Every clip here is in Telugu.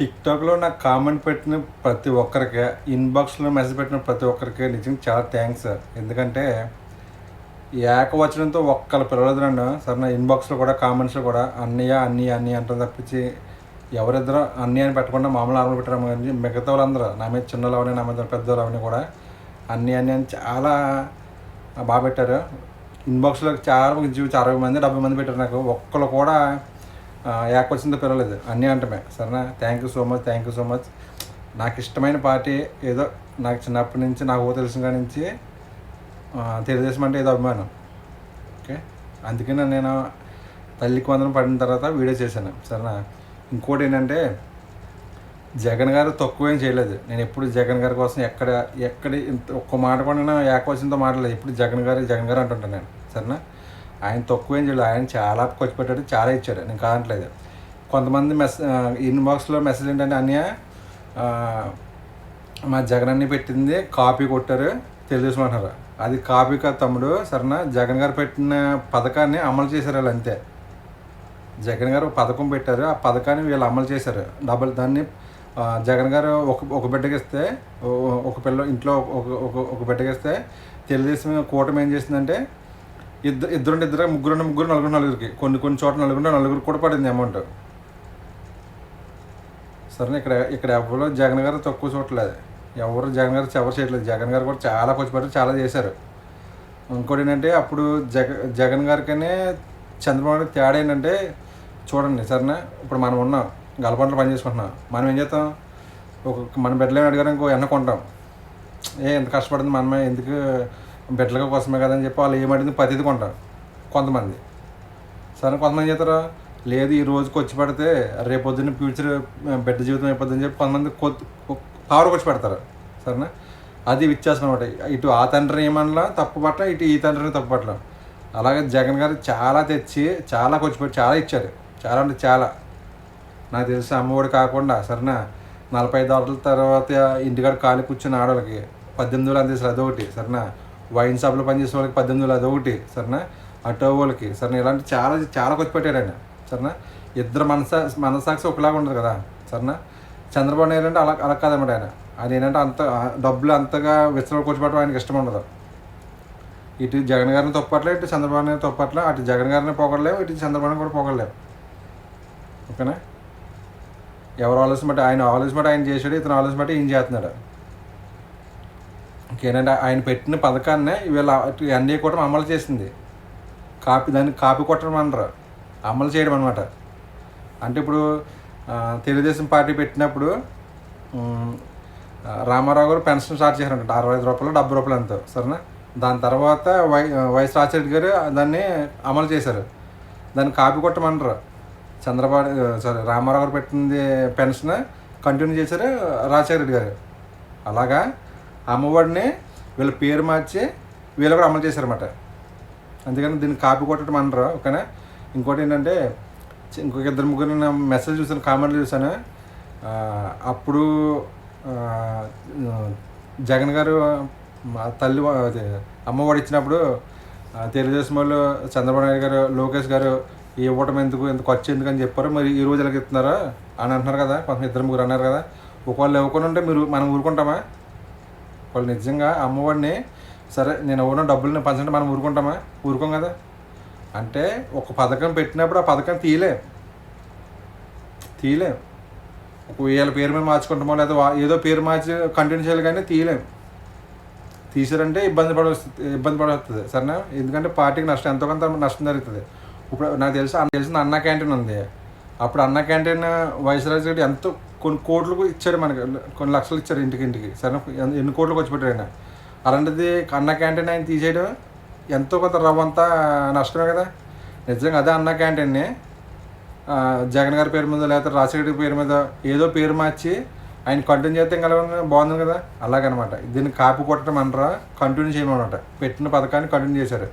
టిక్టాక్లో నాకు కామెంట్ పెట్టిన ప్రతి ఒక్కరికి ఇన్బాక్స్లో మెసేజ్ పెట్టిన ప్రతి ఒక్కరికి నిజంగా చాలా థ్యాంక్స్ సార్. ఎందుకంటే ఈ ఏకవచనంతో ఒక్కళ్ళ పిలవలేదు నన్ను. సార్ నా ఇన్బాక్స్లో కూడా కామెంట్స్లో కూడా అన్నయ్య అన్ని అన్ని అంటారు తప్పించి ఎవరిద్దరూ అన్నీ అని పెట్టకుండా మామూలు నార్మల్ పెట్టడం కానీ మిగతా వాళ్ళందరూ నా మీద చిన్న అవని నా మీద పెద్దలు కూడా అన్నీ అన్నీ అని చాలా బాగా పెట్టారు. ఇన్బాక్స్లో చాలా ఇంచుమించు అరవై మంది డెబ్బై మంది పెట్టారు నాకు. ఒక్కరు కూడా ఆ, పిల్లలేదు పిలవలేదు. అన్నీ అంటమే. సరేనా? Thank you so much thank you so much నాకు ఇష్టమైన పార్టీ ఏదో నాకు చిన్నప్పటి నుంచి నాకు తెలిసిన కాడి నుంచి తెలుగుదేశం అంటే ఏదో అభిమానం. ఓకే? అందుకని నేను తల్లికి వందనం పడిన తర్వాత వీడియో చేశాను. సరేనా? ఇంకోటి ఏంటంటే జగన్ గారు తక్కువ ఏం చేయలేదు. నేను ఎప్పుడు జగన్ గారి కోసం ఎక్కడ ఎక్కడ ఇంత ఒక్క మాట కూడా నేను ఏకవచనంతో మాట్లాడలేదు. ఎప్పుడు జగన్ గారు జగన్ గారు అంటుంటాను నేను. సరేనా? ఆయన తక్కువ ఏం చేయలేదు. ఆయన చాలా ఖర్చు పెట్టాడు చాలా ఇచ్చాడు. నేను కాదట్లేదు. కొంతమంది మెస్ ఇన్బాక్స్లో మెసేజ్ ఏంటంటే అన్నయ్య మా జగన్ అన్ని పెట్టింది కాపీ కొట్టారు తెలుగుదేశం అంటున్నారు అది కాపీ కాదు తమ్ముడు సరేనా? జగన్ గారు పెట్టిన పథకాన్ని అమలు చేశారు వాళ్ళు అంతే. జగన్ గారు పథకం పెట్టారు ఆ పథకాన్ని వీళ్ళు అమలు చేశారు. డబ్బులు దాన్ని జగన్ గారు ఒక ఒక బిడ్డకి ఇస్తే ఒక పిల్ల ఇంట్లో ఒక ఒక ఒక బిడ్డకి ఇస్తే తెలుగుదేశం కూటమి ఏం చేసిందంటే ఇద్దరు ఇద్దరు ఇద్దరు ముగ్గురు ముగ్గురు నలుగురు నలుగురికి. కొన్ని కొన్ని చోట్ల నలుగురు నలుగురు కూడా పడింది అమౌంట్ సరే ఇక్కడ ఇక్కడ ఎవరో జగన్ గారు తక్కువ చూడలేదు ఎవరు జగన్ గారు చెవరు చేయట్లేదు. జగన్ గారు కూడా చాలా ఖర్చు చాలా చేశారు. ఇంకోటి ఏంటంటే అప్పుడు జగ జగన్ గారికనే చంద్రబాబు తేడా ఏంటంటే చూడండి సరేనా ఇప్పుడు మనం ఉన్నాం గలపంటలు పని చేసుకుంటున్నాం. మనం ఏం చేస్తాం? ఒక మన బిడ్డలు అడిగారు ఇంకో ఎన్న కొంటాం ఏ ఎంత కష్టపడింది మనమే ఎందుకు బిడ్డల కోసమే కదని చెప్పి వాళ్ళు ఏమడిగింది ప్రతిది కొంటారు కొంతమంది. సరే కొంతమంది చేస్తారు? లేదు ఈ రోజుకి వచ్చి పెడితే రేపు ఫ్యూచర్ బిడ్డ జీవితం అయిపోద్దని చెప్పి కొంతమంది పవర్కి వచ్చి పెడతారు. సరేనా? అది వ్యత్యాసం అనమాట ఇటు ఆ తండ్రిని ఏమనలా తప్పు పట్ల ఇటు ఈ తండ్రిని తప్పు పట్ల. అలాగే జగన్ గారు చాలా తెచ్చి చాలా ఖర్చు పెట్టి చాలా ఇచ్చారు. చాలా అంటే చాలా. నాకు తెలిసి అమ్మఒడి కాకుండా సరేనా? నలభై దాటల తర్వాత ఇంటికాడ కాలి కూర్చున్న ఆడవాళ్ళకి పద్దెనిమిది వేలు అందేసారు అదొకటి సరేనా? వైన్ షాప్లో పనిచేసే వాళ్ళకి పద్దెనిమిది వేలు అదొకటి సరేనా? అటో వాళ్ళకి సరేనా? ఇలాంటి చాలా చాలా ఖర్చు పెట్టాడు ఆయన సరేనా? ఇద్దరు మనసా మనసాక్షి ఒకలాగా ఉండదు కదా సరేనా? చంద్రబాబు నాయుడు అంటే అలా అలా కాదన్నమాట ఆయన. ఆయన ఏంటంటే అంత డబ్బులు అంతగా విచ్చలు ఖర్చు పెట్టడం ఆయనకి ఇష్టం ఉండదు. ఇటు జగన్ గారిని తప్పట్లే ఇటు చంద్రబాబు నాయుడు తప్పట్లే అటు జగన్ గారిని పొగడలేవు ఇటు చంద్రబాబు కూడా పొగడలేవు ఓకేనా? ఎవరు ఆలోచన బట్టి ఆయన ఆలోచన బట్టి ఆయన చేశాడు ఇతను ఆలోచన బట్టి ఏం చేస్తున్నాడు. ఇంకేంటంటే ఆయన పెట్టిన పథకాన్ని వీళ్ళ ఎన్ఏ కూడా అమలు చేసింది. కాపీ దాన్ని కాపీ కొట్టడం అనరు అమలు చేయడం అనమాట అంటే ఇప్పుడు తెలుగుదేశం పార్టీ పెట్టినప్పుడు రామారావు గారు పెన్షన్ స్టార్ట్ చేశారంట అరవై ఐదు రూపాయలు డెబ్బై రూపాయలు ఎంతో సరేనా? దాని తర్వాత వై వైఎస్ రాజశేఖర్ గారు దాన్ని అమలు చేశారు. దాన్ని కాపీ కొట్టమనరు. చంద్రబాబు సారీ రామారావు గారు పెట్టింది పెన్షన్ కంటిన్యూ చేశారు రాజశేఖర రెడ్డి గారు. అలాగా? అమ్మఒడిని వీళ్ళ పేరు మార్చి వీళ్ళు కూడా అమలు చేశారన్నమాట. అందుకని దీన్ని కాపీ కొట్టడం అనరు ఓకేనా? ఇంకోటి ఏంటంటే ఇంకొక ఇద్దరు ముగ్గురు నేను మెసేజ్ చూసాను కామెంట్లు చూసాను అప్పుడు జగన్ గారు మా తల్లి అది అమ్మఒడి ఇచ్చినప్పుడు తెలుగుదేశం వాళ్ళు చంద్రబాబు నాయుడు గారు లోకేష్ గారు ఇవ్వటం ఎందుకు ఎంత ఖర్చు ఎందుకు అని చెప్పారు. మరి ఈ రోజు ఎలాగ ఇస్తున్నారా అని అంటున్నారు కదా కొంత ఇద్దరు ముగ్గురు అన్నారు కదా. ఒకవేళ ఇవ్వకుండా ఉంటే మీరు మనం ఊరుకుంటామా? వాళ్ళు నిజంగా అమ్మఒడిని సరే నేను ఎవరో డబ్బులు పంచండి మనం ఊరుకుంటామా? ఊరుకోం కదా. అంటే ఒక పథకం పెట్టినప్పుడు ఆ పథకం తీయలేం. తీయలేం. ఒక వీళ్ళ పేరు మీద మార్చుకుంటామో లేదా ఏదో పేరు మార్చి కంటిన్యూ చేయాలి కానీ తీయలేం. తీసారంటే ఇబ్బంది పడ ఇబ్బంది పడవస్తుంది సరేనా? ఎందుకంటే పార్టీకి నష్టం ఎంతో కొంత నష్టం జరుగుతుంది. ఇప్పుడు నాకు తెలుసు తెలిసిన అన్న క్యాంటీన్ ఉంది. అప్పుడు అన్న క్యాంటీన్ వైఎస్ఆర్ రెడ్డి ఎంతో కొన్ని కోట్లు ఇచ్చారు మనకి. కొన్ని లక్షలు ఇచ్చారు ఇంటికి ఇంటికి. సరే ఎన్ని- కోట్లు వచ్చి పెట్టారు ఆయన? అలాంటిది అన్న క్యాంటీన్ ఆయన తీసేయడం ఎంతో కొంత రవ్వంతా నష్టమే కదా. నిజంగా అదే అన్న క్యాంటీన్ని జగన్ గారి పేరు మీద లేకపోతే రాజశేఖర పేరు మీద ఏదో పేరు మార్చి ఆయన కంటిన్యూ చేస్తే ఇంకా బాగుంది కదా. అలాగనమాట. దీన్ని కాపీ కొట్టడం అనరా కంటిన్యూ చేయమనమాట. పెట్టిన పథకాన్ని కంటిన్యూ చేశారు.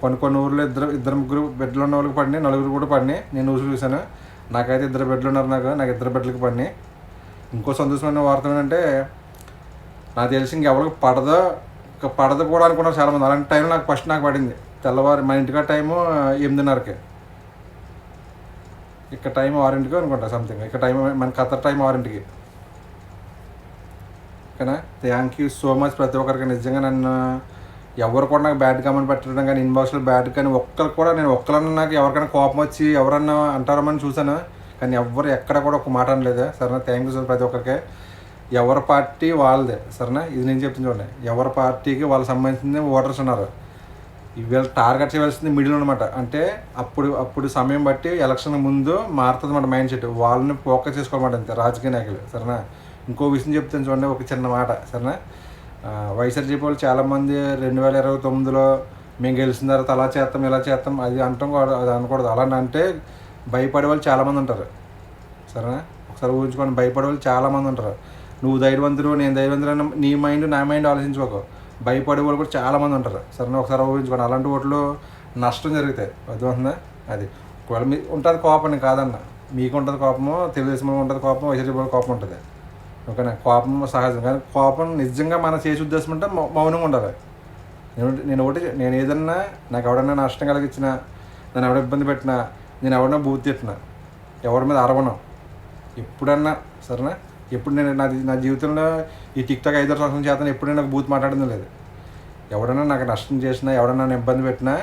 కొన్ని కొన్ని ఊర్లో ఇద్దరు ఇద్దరు ముగ్గురు బిడ్డలు ఉన్న వాళ్ళకి పడినాయి నలుగురు కూడా పడినాయి. నేను ఊరు చూశాను. నాకైతే ఇద్దరు బిడ్డలు ఉన్నారు నాకు నాకు ఇద్దరు బిడ్డలకి పడినాయి ఇంకో సంతోషమైన వార్త ఏంటంటే నాకు తెలిసి ఇంకెవరికి పడదో ఇంకా పడదు కూడా అనుకున్నారు చాలామంది. అలాంటి టైం నాకు ఫస్ట్ నాకు పడింది. తెల్లవారు మా ఇంటికా టైము ఎనిమిదిన్నరకి. ఇక్కడ టైం ఆరింటికి అనుకుంటా సంథింగ్ ఇక్కడ టైం మన కథ టైం ఆరింటికి. ఓకేనా? థ్యాంక్ యూ సో మచ్ ప్రతి ఒక్కరికి. నిజంగా నన్ను ఎవరు కూడా నాకు బ్యాడ్ కామెంట్ పెట్టడం కానీ ఇన్బాక్స్లో బ్యాడ్ కానీ ఒక్కరు కూడా నేను ఒక్కరన్నా నాకు ఎవరికైనా కోపం వచ్చి ఎవరన్నా అంటారమని చూసాను కానీ ఎవరు ఎక్కడ కూడా ఒక మాట అనలేదు. సరేనా? థ్యాంక్ యూ సార్ ప్రతి ఒక్కరికి. ఎవరి పార్టీ వాళ్ళదే. సరేనా? ఇది నేను చెప్తుంది చూడండి. ఎవరి పార్టీకి వాళ్ళకి సంబంధించిన ఓటర్స్ ఉన్నారు. వీళ్ళు టార్గెట్ చేయవలసింది మిడిల్ అనమాట అంటే అప్పుడు అప్పుడు సమయం బట్టి ఎలక్షన్ ముందు మారుతుంది అనమాట మైండ్ సెట్ వాళ్ళని ఫోకస్ చేసుకోవాలన్నమాట అంతే. రాజకీయ నాయకులు. సరేనా? ఇంకో విషయం చెప్తాను చూడండి. ఒక చిన్న మాట. సరేనా? వైఎస్ఆర్జీపీ వాళ్ళు చాలామంది రెండు వేల ఇరవై తొమ్మిదిలో మేము గెలిచిన తర్వాత అలా చేస్తాం ఇలా చేస్తాం అది అనటం కూడా అది అనకూడదు. అలా అంటే భయపడే వాళ్ళు చాలామంది ఉంటారు. సరేనా? ఒకసారి ఊహించుకోండి భయపడే వాళ్ళు చాలామంది ఉంటారు. నువ్వు ధైర్యవంతుడు నేను ధైర్యవంతుడు నీ మైండ్ నా మైండ్ ఆలోచించుకోకు. భయపడే వాళ్ళు కూడా చాలామంది ఉంటారు. సరేనా? ఒకసారి ఊహించుకోండి అలాంటి ఓట్లు నష్టం జరుగుతాయి అర్థమవుతుందా? అది. ఒకవేళ మీ ఉంటుంది కోపం కాదన్న. మీకు ఉంటుంది కోపము తెలుగుదేశం ఉంటుంది కోపం వైసీపీ కోపం ఉంటుంది. ఓకేనా? కోపం సహజం. కానీ కోపం నిజంగా మన చేసే ఉద్దేశం అంటే మౌనంగా ఉండాలి. నేను నేను ఒకటి నేను ఏదన్నా నాకు ఎవడన్నా నష్టం కలిగించినా నన్ను ఎవడ ఇబ్బంది పెట్టినా నేను ఎవడన్నా బూత్ తిట్టినా ఎవరి మీద అరవను. ఎప్పుడన్నా సరేనా? ఎప్పుడు నేను నా నా జీవితంలో ఈ టిక్ టాక్ ఐదారు సంవత్సరం చేతను ఎప్పుడైనా నాకు బూత్ మాట్లాడడం లేదు. ఎవడన్నా నాకు నష్టం చేసినా ఎవడన్నా నన్ను ఇబ్బంది పెట్టినా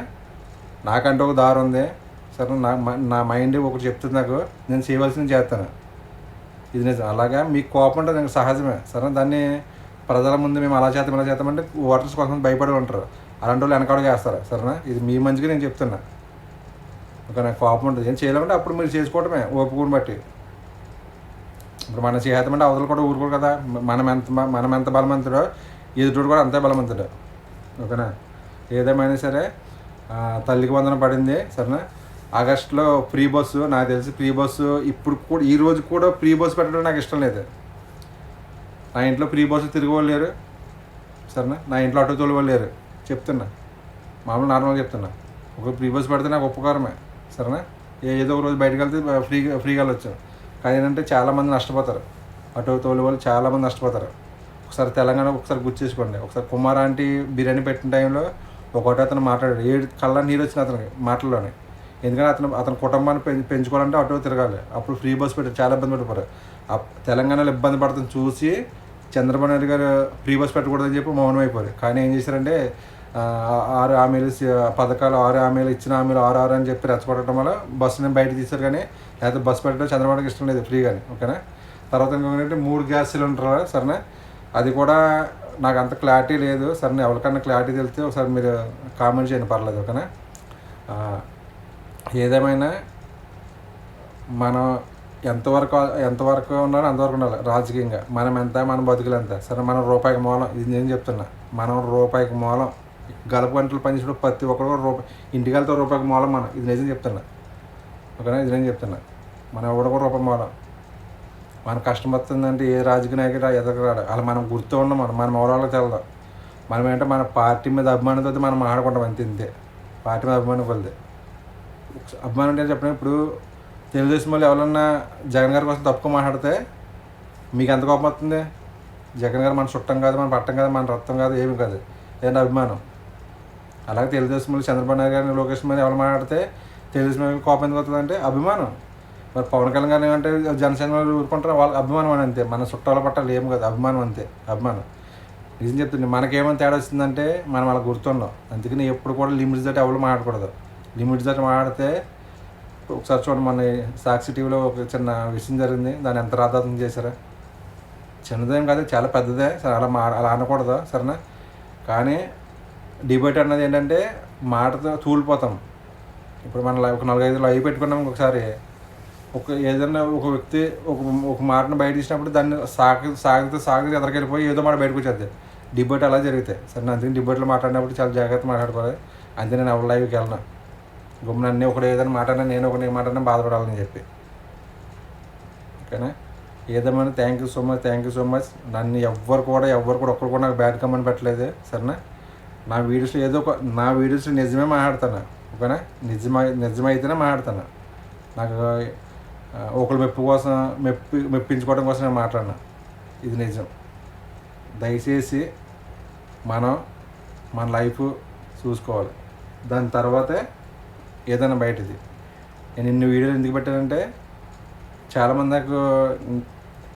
నాకంటే ఒక దారి ఉంది. సరే నా నా మైండ్ ఒకటి చెప్తుంది నాకు నేను చేయవలసింది చేస్తాను. ఇది నిజం. అలాగా మీకు కోపం ఉంటుంది నాకు సహజమే. సరే దాన్ని ప్రజల ముందు మేము అలా చేద్దాం ఇలా చేద్దామంటే ఓటర్స్ కొంతమంది భయపడి ఉంటారు. అలాంటి వాళ్ళు వెనకాడగా వేస్తారు. సరేనా? ఇది మీ మంచిగా నేను చెప్తున్నా. ఒక నాకు కోపం ఉంటుంది. ఏం చేయాలంటే అప్పుడు మీరు చేసుకోవటమే ఓపుకుని బట్టి. ఇప్పుడు మనం చేద్దామంటే అవతలు కూడా ఊరుకోరు కదా. మనం ఎంత మనం ఎంత బలవంతుడో ఎదుటోడు కూడా అంతే బలవంతుడు. ఓకేనా? ఏదేమైనా సరే తల్లికి వందన పడింది. సరేనా? ఆగస్టులో ఫ్రీ బస్సు నాకు తెలిసి ఫ్రీ బస్సు ఇప్పుడు కూడా ఈ రోజు కూడా ఫ్రీ బస్సు పెట్టడం నాకు ఇష్టం లేదు. నా ఇంట్లో ఫ్రీ బస్సు తిరిగి వాళ్ళు లేరు. సరేనా? నా ఇంట్లో ఆటో తోలవలేరు లేరు. చెప్తున్నా. మామూలు నార్మల్గా చెప్తున్నా. ఒక ఫ్రీ బస్సు పెడితే నాకు ఉపకారమే. సరేనా? ఏదో ఒక రోజు బయటకు వెళ్తే ఫ్రీ ఫ్రీగా వెళ్ళొచ్చు. కానీ ఏంటంటే చాలామంది నష్టపోతారు. ఆటో తోలు వాళ్ళు చాలామంది నష్టపోతారు. ఒకసారి తెలంగాణ ఒకసారి గుర్తు చేసుకోండి. ఒకసారి కుమార్ ఆంటీ బిర్యానీ పెట్టిన టైంలో ఒకటి అతను మాట్లాడాడు. ఏడు కళ్ళ నీరు వచ్చిన అతనికి మాటల్లోనే. ఎందుకంటే అతను అతని కుటుంబాన్ని పెం పెంచుకోవాలంటే అటు తిరగాలి. అప్పుడు ఫ్రీ బస్ పెట్టి చాలా ఇబ్బంది పడిపోయారు. తెలంగాణలో ఇబ్బంది పడుతుంది చూసి చంద్రబాబు నాయుడు గారు ఫ్రీ బస్ పెట్టకూడదని చెప్పి మౌనం అయిపోయారు కానీ ఏం చేశారంటే ఆరు హామీలు పథకాలు ఆరు హామీలు ఇచ్చిన హామీలు ఆరు ఆరు అని చెప్పి రెచ్చగొట్టడం వల్ల బస్సుని బయట తీశారు కానీ లేకపోతే బస్సు పెట్టడం చంద్రబాబుకి ఇష్టం లేదు ఫ్రీగానే ఓకేనా? తర్వాత ఇంకొకటి మూడు గ్యాస్ సిలిండర్ సరేనా? అది కూడా నాకు అంత క్లారిటీ లేదు. సరే ఎవరికన్నా క్లారిటీ తెలిస్తే ఒకసారి మీరు కామెంట్ చేయండి పర్లేదు ఓకేనా? ఏదేమైనా మనం ఎంతవరకు ఎంతవరకు ఉన్నారో అంతవరకు ఉండాలి రాజకీయంగా. మనం ఎంత మన బతుకులు ఎంత. సరే మనం రూపాయికి మూలం ఇది నేను చెప్తున్నా. మనం రూపాయికి మూలం గలప గంటలు పనిచేసిన ప్రతి ఒక్కరు రూపాయి ఇంటికి వెళ్తే రూపాయికి మూలం మనం. ఇది నిజం చెప్తున్నా. ఓకేనా? ఇది నేను చెప్తున్నా. మనం ఎవడొక కూడా రూపాయి మూలం. మన కష్టం వస్తుందంటే ఏ రాజకీయ నాయకుడు ఎదగరాడు అలా మనం గుర్తు ఉండమని మనం. మన తెలదాం. మనం ఏంటంటే మన పార్టీ మీద అభిమానంతో మనం ఆడకుండా అంతే ఇంతే. పార్టీ మీద అభిమానం కొలిదే. అభిమానం అంటే చెప్పిన ఇప్పుడు తెలుగుదేశం వాళ్ళు ఎవరన్నా జగన్ గారి కోసం తప్పుకు మాట్లాడితే మీకు ఎంత కోపం వస్తుంది? జగన్ గారు మన చుట్టం కాదు మన పట్టం కాదు మన రక్తం కాదు ఏమి కాదు. ఏంటి అభిమానం. అలాగే తెలుగుదేశం వాళ్ళు చంద్రబాబు నాయుడు గారిని లోకేష్ మీద ఎవరు మాట్లాడితే తెలుగుదేశం వాళ్ళకి కోపం ఎందుకు వస్తుంది అంటే అభిమానం. మరి పవన్ కళ్యాణ్ గారు అంటే జనసేన వాళ్ళు ఊరుకుంటారు? వాళ్ళ అభిమానం అని అంతే. మన చుట్టాల పట్టాలు ఏం కాదు. అభిమానం అంతే. అభిమానం. నిజం చెప్తుంది మనకేమైనా తేడా వచ్చిందంటే మనం అలా గుర్తుండం అందుకని ఎప్పుడు కూడా లిమిట్స్ దాటి ఎవరు మాట్లాడకూడదు. లిమిట్స్ దాటి మాట్లాడితే ఒకసారి చూడండి మన సాక్షి టీవీలో ఒక చిన్న విషయం జరిగింది. దాన్ని ఎంత రాధాతం చేశారా? చిన్నదేం కాదు చాలా పెద్దదే. సరే అలా మా అలా అనకూడదు సరేనా? కానీ డిబేట్ అన్నది ఏంటంటే మాటతో తూలిపోతాం. ఇప్పుడు మన ఒక నాలుగైదు లైవ్ పెట్టుకున్నాం ఒకసారి ఒక ఏదైనా ఒక వ్యక్తి ఒక ఒక మాటను బయట ఇచ్చినప్పుడు దాన్ని సాగి సాగితే సాగితే ఎదరికెళ్ళిపోయి ఏదో మాట బయటకు వచ్చేది. డిబేట్ అలా జరుగుతాయి సరే అందుకని డిబేట్లో మాట్లాడినప్పుడు చాలా జాగ్రత్త మాట్లాడుకోవాలి. అంతే నేను ఎవరి లైవ్కి వెళ్ళను. గుమ్మ అన్నీ ఒకటి ఏదైనా మాట్లాడినా నేను ఒకటి మాటనే బాధపడాలని చెప్పి. ఓకేనా? ఏదేమైనా thank you so much thank you so much నన్ను ఎవ్వరు కూడా ఎవ్వరు కూడా ఒక్కరు కూడా నాకు బ్యాడ్ కమెంట్ పెట్టలేదు సరేనా? నా వీడియోస్లో ఏదో ఒక నా వీడియోస్లో నిజమే మాట్లాడతాను? ఓకేనా? నిజమై నిజమైతేనే మాట్లాడతాను? నాకు ఒకళ్ళు మెప్పు కోసం మెప్పి మెప్పించుకోవడం కోసం నేను మాట్లాడినా. ఇది నిజం. దయచేసి మనం మన లైఫ్ చూసుకోవాలి. దాని తర్వాతే ఏదైనా బయటది. నేను ఇన్ని వీడియోలు ఎందుకు పెట్టానంటే చాలామంది నాకు